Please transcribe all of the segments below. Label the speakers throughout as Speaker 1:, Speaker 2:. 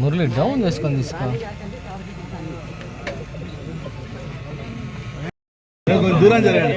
Speaker 1: Murali down చేసుకొని తీసుకో.
Speaker 2: దూరం జరగండి.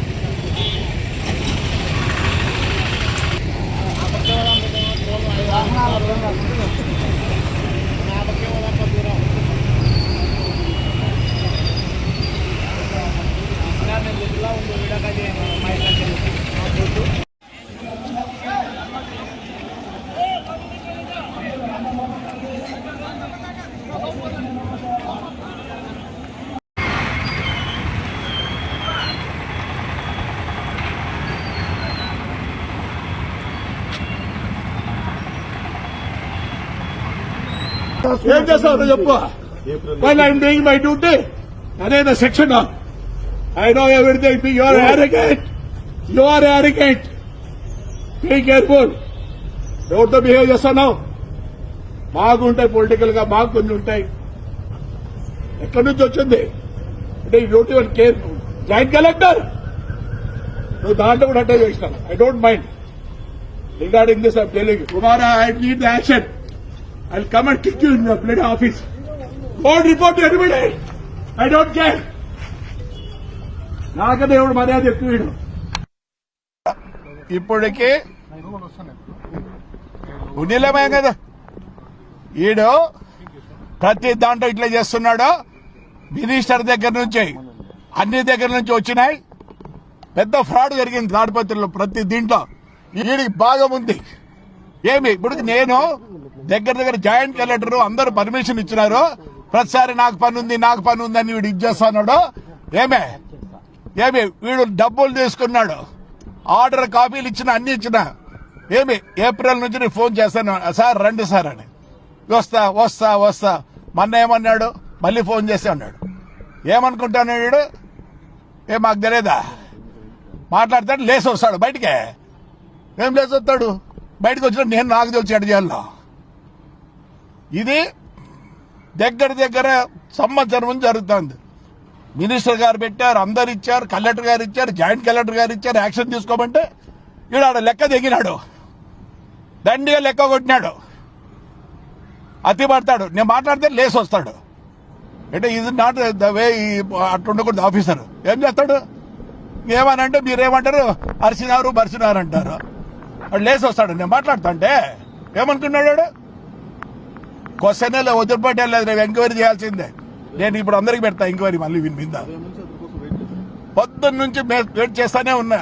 Speaker 3: ఏం చేస్తావు చెప్పు. While I'm doing my duty అదే section I know everything you are arrogant you are arrogant be careful ఎవరితో బిహేవ్ చేస్తున్నావు మాకు ఉంటాయి పొలిటికల్గా మాకు కొన్ని ఉంటాయి. ఎక్కడి నుంచి వచ్చింది? అంటే duty one care joint collector నువ్వు దాంట్లో కూడా అట్టే చేసినావు I don't mind regarding this I'm telling కుమారా I need action I'll come and kick you in your bloody office. Don't report to anybody. I don't care. నాకనే ఎవడు మర్యాద ఎక్కువ ఇప్పటికి ఉన్నిలేమయ్య కదా. ఈడు ప్రతి దాంట్లో ఇట్లా చేస్తున్నాడు. మినిస్టర్ దగ్గర నుంచి అన్ని దగ్గర నుంచి వచ్చినాయి. పెద్ద ఫ్రాడ్ జరిగింది తాడిపత్రిలో ప్రతి దీంట్లో. వీడికి బాగా ఉంది. ఏమి? ఇప్పుడు నేను దగ్గర దగ్గర జాయింట్ కలెక్టర్ అందరూ పర్మిషన్ ఇచ్చినారు. ప్రతిసారి నాకు పని ఉంది నాకు పని ఉంది అని వీడు ఇచ్చేస్తున్నాడు ఏమే? ఏమి? వీడు డబ్బులు తీసుకున్నాడు. ఆర్డర్ కాపీలు ఇచ్చిన అన్ని ఇచ్చిన. ఏమి? ఏప్రిల్ నుంచి నేను ఫోన్ చేస్తాను సార్ రండి సార్ అని. వస్తా వస్తా వస్తా. మొన్న ఏమన్నాడు? మళ్ళీ ఫోన్ చేసి అన్నాడు. ఏమనుకుంటాను వీడు? ఏ మాకు తెలియదా మాట్లాడతాడు లేసి వస్తాడు బయటికే. ఏం లేచి వస్తాడు బయటకు వచ్చిన నేను నాకు తెలిసి ఎడ ఇది దగ్గర దగ్గర సంవత్సరం నుంచి జరుగుతుంది. మినిస్టర్ గారు పెట్టారు అందరు ఇచ్చారు కలెక్టర్ గారు ఇచ్చారు జాయింట్ కలెక్టర్ గారు ఇచ్చారు యాక్షన్ తీసుకోమంటే ఈడాడు లెక్క దిగినాడు. దండిగా లెక్క కొట్టినాడు. అతి పడతాడు నేను మాట్లాడితే లేసి వస్తాడు. అంటే ఇది నాట్ ద వే అట్లా ఉండకూడదు ఆఫీసర్ ఏం చేస్తాడు? ఏమనంటే మీరేమంటారు? అరిసినారు బరిసినారు అంటారు. వాడు లేసి వస్తాడు. నేను మాట్లాడుతా అంటే ఏమనుకున్నాడు వాడు క్వశ్చన్ వదిలిపెట్టే లేదు రేపు ఎంక్వైరీ చేయాల్సిందే. నేను ఇప్పుడు అందరికి పెడతా ఎంక్వైరీ మళ్ళీ విని మీద. పొద్దున్న నుంచి వెయిట్ చేస్తానే ఉన్నా.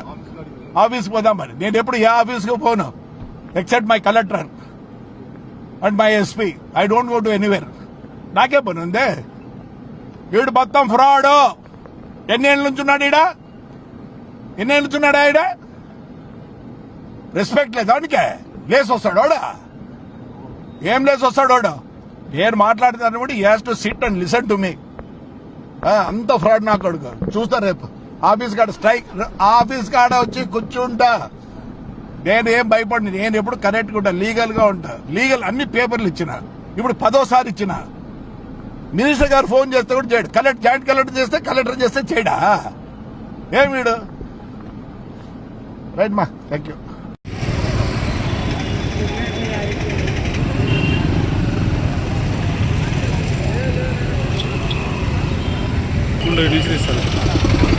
Speaker 3: ఆఫీస్కి పోదాం మరి. నేను ఎప్పుడు ఏ ఆఫీస్కి పోను except my collector and my SP I don't go to anywhere నాకే పని ఉందే. వీడు మొత్తం ఫ్రాడ్ ఎన్ని ఏళ్ళ నుంచి ఉన్నాడు ఈడ? ఎన్నేళ్ళ నుంచి ఉన్నాడా ఈడ? రెస్పెక్ట్ లేదు దానికే. లేసి వస్తాడు ఏం లేసి వస్తాడు వాడు? నేను మాట్లాడుతాను కూడా has to sit and listen to me అంత ఫ్రాడ్ నా కొడుకు. చూస్తా రేపు. ఆఫీస్ కాడ స్ట్రైక్ ఆఫీస్ కాడ వచ్చి కూర్చుంటా. నేను ఏం భయపడి నేను ఎప్పుడు కరెక్ట్గా ఉంటా లీగల్గా ఉంటా. లీగల్ అన్ని పేపర్లు ఇచ్చిన. ఇప్పుడు పదోసారి ఇచ్చిన. మినిస్టర్ గారు ఫోన్ చేస్తే కూడా చేయడు. కలెక్టర్ జాయింట్ కలెక్టర్ చేస్తే కలెక్టర్ చేస్తే చేయడా? ఏం వీడు? రైట్ మా థ్యాంక్ యూ
Speaker 4: ఉండే డీజిల్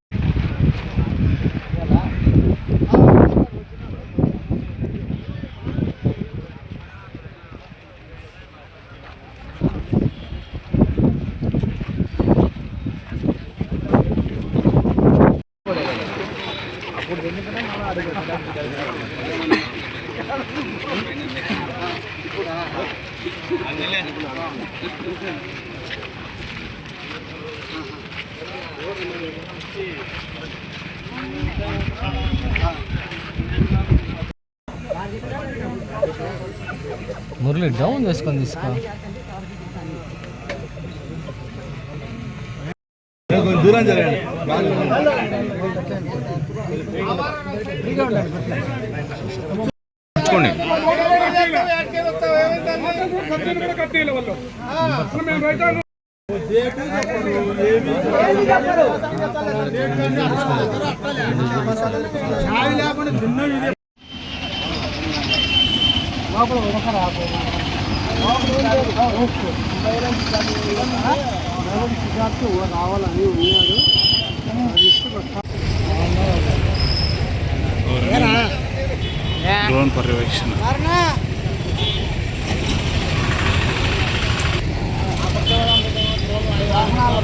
Speaker 1: మురళి డౌన్ చేసుకొని తీసుకో.
Speaker 2: కొంచెం దూరం జరగండి
Speaker 4: రావాలని ఉన్నాడు పర్యవేక్షణ. వాహనాల